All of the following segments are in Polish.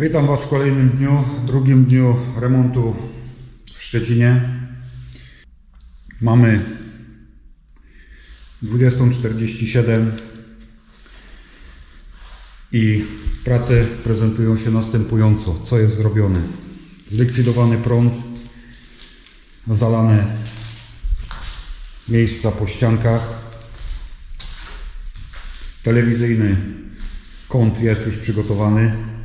Witam Was w kolejnym dniu, drugim dniu remontu w Szczecinie. Mamy 20.47 i prace prezentują się następująco. Co jest zrobione? Zlikwidowany prąd, zalane miejsca po ściankach, telewizyjny kąt jest już przygotowany,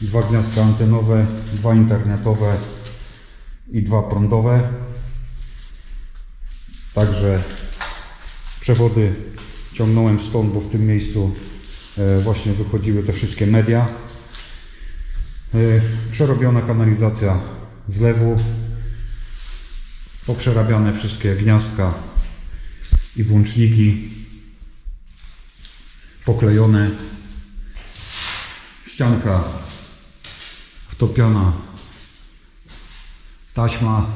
dwa gniazdka antenowe, dwa internetowe i dwa prądowe. Także przewody ciągnąłem stąd, bo w tym miejscu e, właśnie wychodziły te wszystkie media. E, Przerobiona kanalizacja z lewu, poprzerabiane wszystkie gniazdka i włączniki, poklejone, ścianka wtopiona taśma.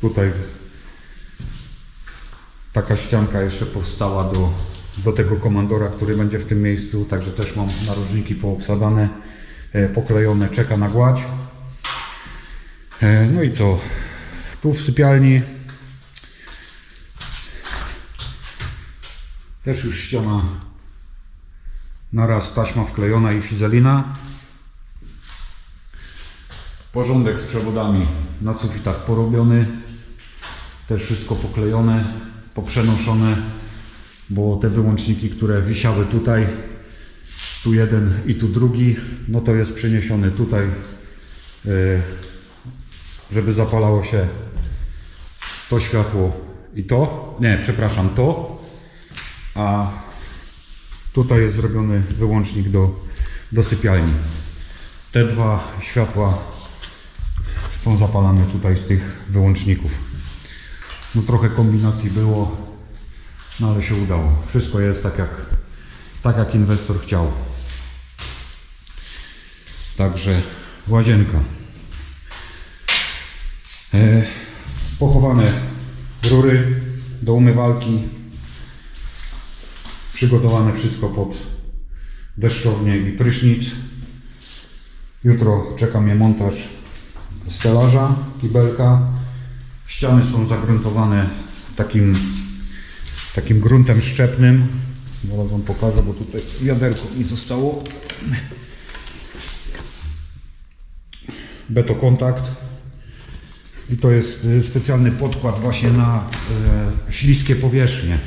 Tutaj taka ścianka jeszcze powstała do, do tego komandora, który będzie w tym miejscu, także też mam narożniki poobsadane, e, poklejone, czeka na gładź. E, No i co? Tu w sypialni też już ściana naraz taśma wklejona i fizelina. Porządek z przewodami na sufitach porobiony. Też wszystko poklejone, poprzenoszone, bo te wyłączniki, które wisiały tutaj, tu jeden i tu drugi, no to jest przeniesiony tutaj, yy, żeby zapalało się to światło i to. Nie, przepraszam, to. A tutaj jest zrobiony wyłącznik do, do sypialni. Te dwa światła są zapalane tutaj z tych wyłączników. No trochę kombinacji było, no ale się udało. Wszystko jest tak jak, tak jak inwestor chciał. Także łazienka. E, pochowane rury do umywalki. Przygotowane wszystko pod deszczownię i prysznic. Jutro czeka mnie montaż stelaża, kibelka. Ściany są zagruntowane takim, takim gruntem szczepnym. Zaraz Wam pokażę, bo tutaj wiaderko mi zostało. Betokontakt. I to jest y, specjalny podkład właśnie na e, śliskie powierzchnie.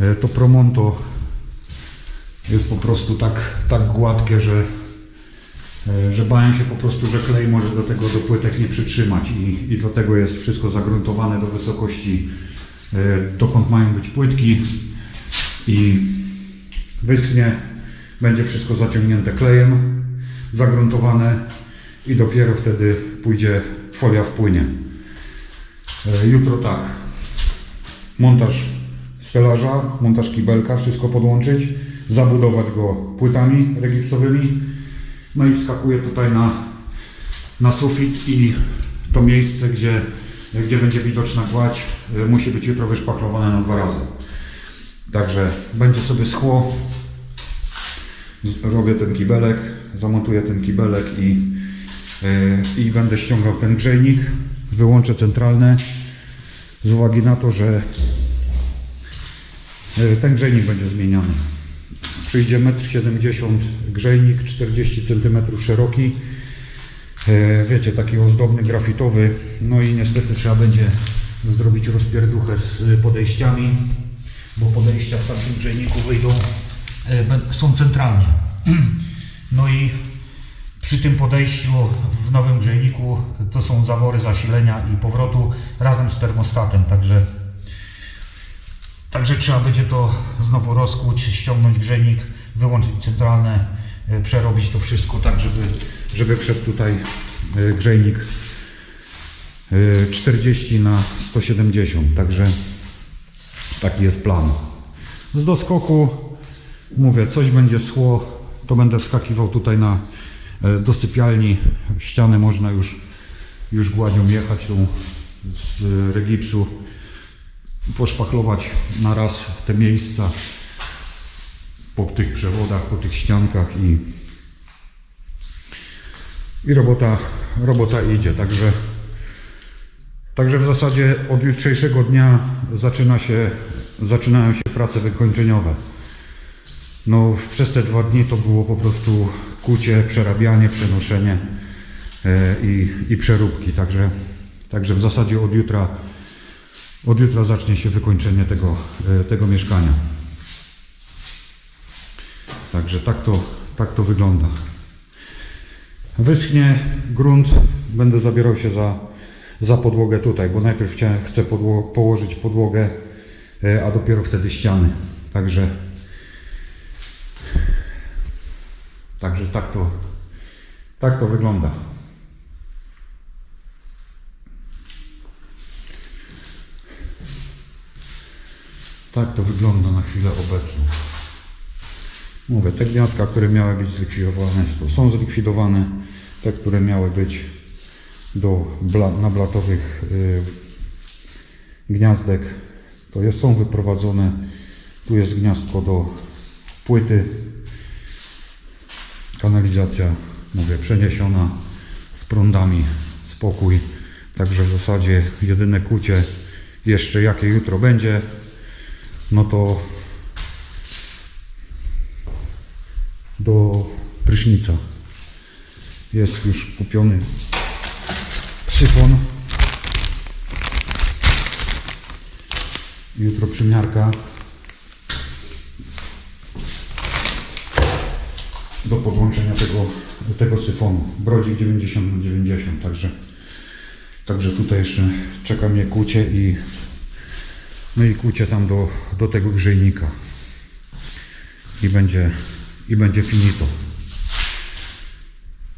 E, to Promonto jest po prostu tak, tak gładkie, że, e, że bałem się po prostu, że klej może do tego do płytek nie przytrzymać i, i dlatego jest wszystko zagruntowane do wysokości, e, dokąd mają być płytki i wyschnie, będzie wszystko zaciągnięte klejem, zagruntowane i dopiero wtedy pójdzie folia w płynie. E, Jutro tak, montaż stelaża, montaż kibelka, wszystko podłączyć, zabudować go płytami regipsowymi, no i wskakuję tutaj na, na sufit i to miejsce, gdzie, gdzie będzie widoczna gładź, y, musi być jutro wyszpachlowane na dwa razy. Także będzie sobie schło, robię ten kibelek, zamontuję ten kibelek i, y, i będę ściągał ten grzejnik, wyłączę centralne z uwagi na to, że E, Ten grzejnik będzie zmieniany. Przyjdzie 1,70 m grzejnik, 40 cm szeroki. E, Wiecie, taki ozdobny, grafitowy. No i niestety trzeba będzie zrobić rozpierduchę z podejściami, bo podejścia w takim grzejniku wyjdą, e, są centralnie. No i przy tym podejściu w nowym grzejniku to są zawory zasilenia i powrotu razem z termostatem, także Także trzeba będzie to znowu rozkłuć, ściągnąć grzejnik, wyłączyć centralne, e, przerobić to wszystko tak, żeby, żeby wszedł tutaj e, grzejnik e, 40 na 170. Także taki jest plan. Z doskoku mówię, coś będzie schło, to będę wskakiwał tutaj na e, do sypialni. Ścianę można już, już gładzią jechać tą z regipsu poszpachlować na raz te miejsca po tych przewodach, po tych ściankach i, i robota, robota idzie. Także, także w zasadzie od jutrzejszego dnia zaczyna się, zaczynają się prace wykończeniowe. No, przez te dwa dni to było po prostu kucie, przerabianie, przenoszenie e, i, i przeróbki. Także, także w zasadzie od jutra, od jutra zacznie się wykończenie tego, e, tego mieszkania. Także tak to, tak to wygląda. Wyschnie grunt, będę zabierał się za, za podłogę tutaj, bo najpierw chcę podło, położyć podłogę, e, a dopiero wtedy ściany. Także Także tak to, tak to wygląda. Tak to wygląda na chwilę obecną. Mówię, te gniazdka, które miały być zlikwidowane, są zlikwidowane. Te, które miały być do bla, nablatowych y, gniazdek, to jest, są wyprowadzone. Tu jest gniazdko do płyty kanalizacja, mówię, przeniesiona z prądami, spokój. Także w zasadzie jedyne kucie jeszcze jakie jutro będzie, no to do prysznica. Jest już kupiony syfon. Jutro przymiarka do podłączenia tego, tego syfonu. Brodzik 90 na 90, także, także tutaj jeszcze czeka mnie kucie i no i kucie tam do, do tego grzejnika. I będzie, I będzie finito.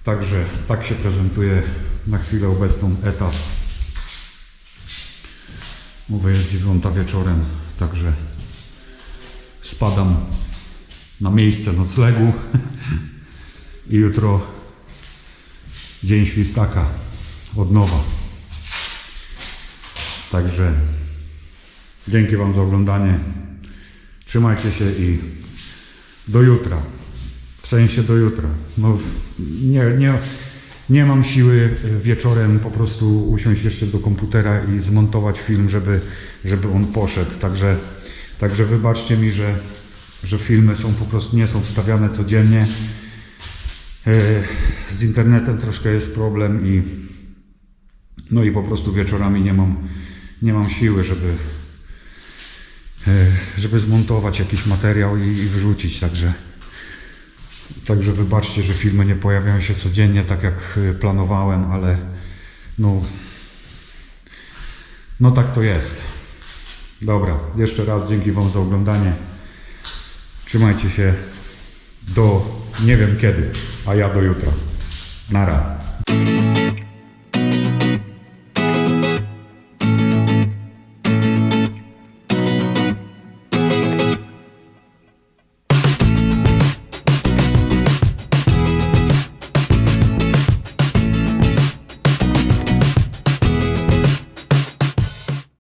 Także tak się prezentuje na chwilę obecną etap. Mówię, jest dziewiąta wieczorem, także spadam na miejsce noclegu i jutro dzień świstaka od nowa. Także dzięki Wam za oglądanie. Trzymajcie się i do jutra. W sensie do jutra. No, nie, nie, nie mam siły wieczorem po prostu usiąść jeszcze do komputera i zmontować film, żeby, żeby on poszedł. Także, także wybaczcie mi, że że filmy są po prostu nie są wstawiane codziennie. E, Z internetem troszkę jest problem i no i po prostu wieczorami nie mam, nie mam siły, żeby, e, żeby zmontować jakiś materiał i, i wrzucić, także także wybaczcie, że filmy nie pojawiają się codziennie tak jak e, planowałem, ale no no tak to jest. Dobra, jeszcze raz dzięki Wam za oglądanie. Trzymajcie się do nie wiem kiedy, a ja do jutra. Nara.